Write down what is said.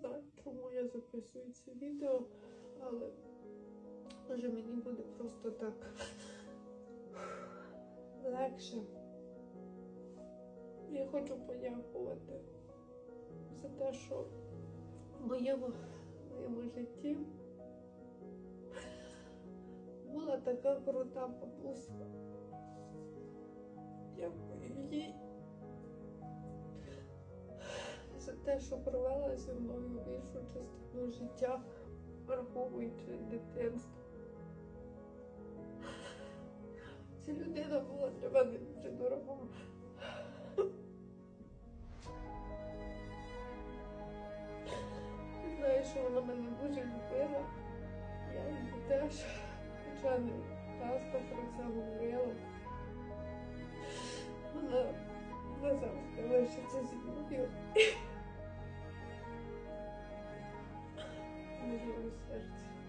знаю, чому я записую це відео, але може мені буде просто так легше. Я хочу подякувати за те, що в моєму, моєму житті була така крута бабуся. Дякую їй те, що провела зі мною більшу частину життя, враховуючи дитинство. Ця людина була для мене дуже дорога. Знаю, що вона мене дуже любила. Я її теж, хоча не часто про це говорила. Вона назавжди лишиться зі мною. В моєму серці.